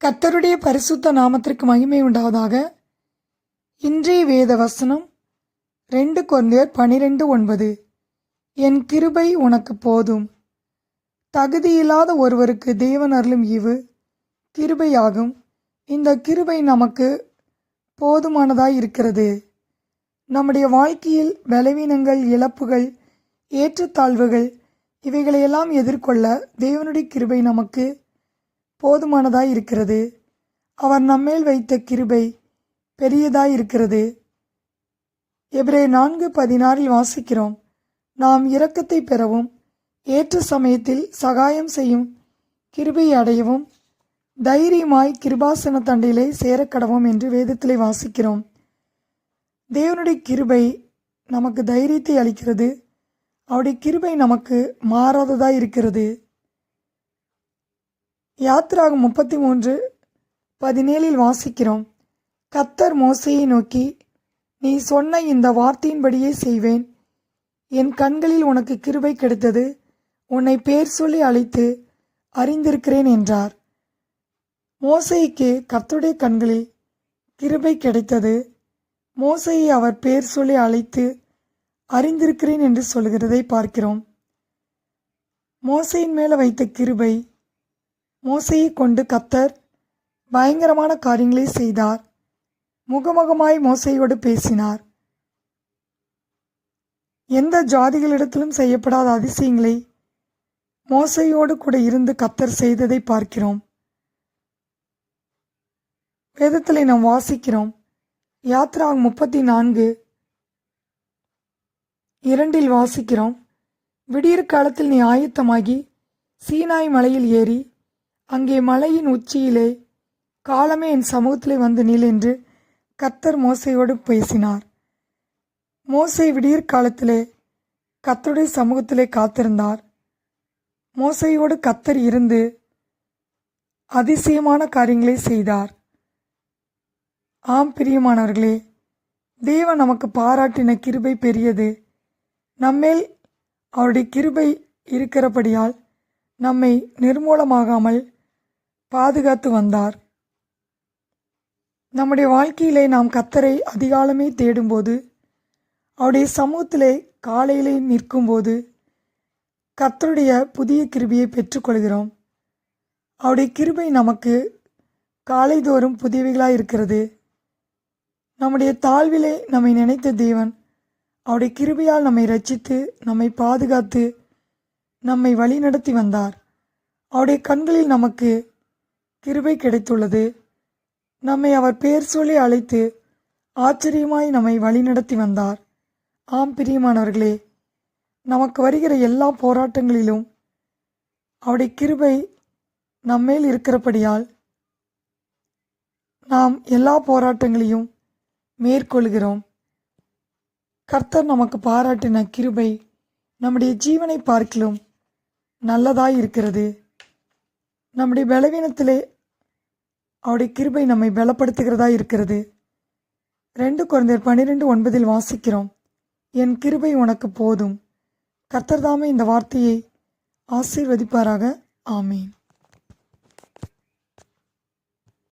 கர்த்தருடைய பரிசுத்த நாமத்திற்கு மகிமை உண்டாவதாக. இன்றைய வேத வசனம் ரெண்டு குழந்தையர் பனிரெண்டு ஒன்பது. என் கிருபை உனக்கு போதும். தகுதியில்லாத ஒருவருக்கு தேவன் அருளும் ஈவு கிருபையாகும். இந்த கிருபை நமக்கு போதுமானதாய் இருக்கிறது. நம்முடைய வாழ்க்கையில் பலவீனங்கள் இழப்புகள் ஏற்றத்தாழ்வுகள் இவைகளையெல்லாம் எதிர்கொள்ள தேவனுடைய கிருபை நமக்கு போதுமானதாய் இருக்கிறது. அவர் நம்மேல் வைத்த கிருபை பெரியதாய் இருக்கிறது எபிரே நான்கு பதினாறில் வாசிக்கிறோம். நாம் இரக்கத்தை பெறவும் ஏற்ற சமயத்தில் சகாயம் செய்யும் கிருபை அடையவும் தைரியமாய் கிருபாசன தண்டிலே சேரக்கடவும் என்று வேதத்திலே வாசிக்கிறோம். தேவனுடைய கிருபை நமக்கு தைரியத்தை அளிக்கிறது. அவருடைய கிருபை நமக்கு மாறாததாக இருக்கிறது. யாத்ராக முப்பத்தி மூன்று பதினேழில் வாசிக்கிறோம். கத்தர் மோசையை நோக்கி நீ சொன்ன இந்த வார்த்தையின்படியே செய்வேன். என் கண்களில் உனக்கு கிருபை கிடைத்தது. உன்னை பேர் சொல்லி அழைத்து அறிந்திருக்கிறேன் என்றார். மோசைக்கு கர்த்தருடைய கண்களில் கிருபை கிடைத்தது. மோசையை அவர் பேர் சொல்லி அழைத்து அறிந்திருக்கிறேன் என்று சொல்கிறதை பார்க்கிறோம். மோசையின் மேலே வைத்த கிருபை மோசையை கொண்டு கத்தர் பயங்கரமான காரியங்களை செய்தார். முகமுகமாய் மோசையோடு பேசினார். எந்த ஜாதிகளிடத்திலும் செய்யப்படாத அதிசயங்களை மோசையோடு கூட இருந்து கத்தர் செய்ததை பார்க்கிறோம். வேதத்தில் நாம் வாசிக்கிறோம். யாத்ரா முப்பத்தி நான்கு இரண்டில் வாசிக்கிறோம். விடியற் காலத்தில் நீ ஆயத்தமாகி சீனாய் மலையில் ஏறி அங்கே மலையின் உச்சியிலே காலமே என் சமூகத்திலே வந்து நில் என்று கத்தர் மோசையோடு பேசினார். மோசை விடியற் காலத்திலே கத்தருடைய சமூகத்திலே காத்திருந்தார். மோசையோடு கத்தர் இருந்து அதிசயமான காரியங்களை செய்தார். ஆம் பிரியமானவர்களே தேவன் நமக்கு பாராட்டின கிருபை பெரியது. நம்மேல் அவருடைய கிருபை இருக்கிறபடியால் நம்மை நிர்மூலமாகாமல் பாதுகாத்து வந்தார். நம்முடைய வாழ்க்கையிலே நாம் கத்தரை அதிகாலமே தேடும்போது அவருடைய சமூகத்திலே காலையிலே நிற்கும்போது கத்தருடைய புதிய கிருபியை பெற்றுக்கொள்கிறோம். அவருடைய கிருபை நமக்கு காலைதோறும் புதியவைகளாக இருக்கிறது. நம்முடைய தாழ்விலே நம்மை நினைத்த தேவன் அவருடைய கிருபையால் நம்மை ரட்சித்து நம்மை பாதுகாத்து நம்மை வழிநடத்தி வந்தார். அவருடைய கண்களில் நமக்கு கிருபை கிடைத்துள்ளது. நம்மை அவர் பேர் சொல்லி அழைத்து ஆச்சரியமாய் நம்மை வழிநடத்தி வந்தார். ஆம் பிரியமானவர்களே நமக்கு வருகிற எல்லா போராட்டங்களிலும் அவருடைய கிருபை நம்மேல் இருக்கிறபடியால் நாம் எல்லா போராட்டங்களையும் மேற்கொள்கிறோம். கர்த்தர் நமக்கு பாராட்டின கிருபை நம்முடைய ஜீவனை பார்க்கிலும் நல்லதாய் இருக்கிறது. நம்முடைய பலவீனத்திலே அவருடைய கிருபை நம்மை பலப்படுத்துகிறதா இருக்கிறது. ரெண்டு குழந்தையர் பன்னிரெண்டு ஒன்பதில் வாசிக்கிறோம். என் கிருபை உனக்கு போதும். கர்த்தர்தாமே இந்த வார்த்தையை ஆசீர்வதிப்பாராக. ஆமீன்.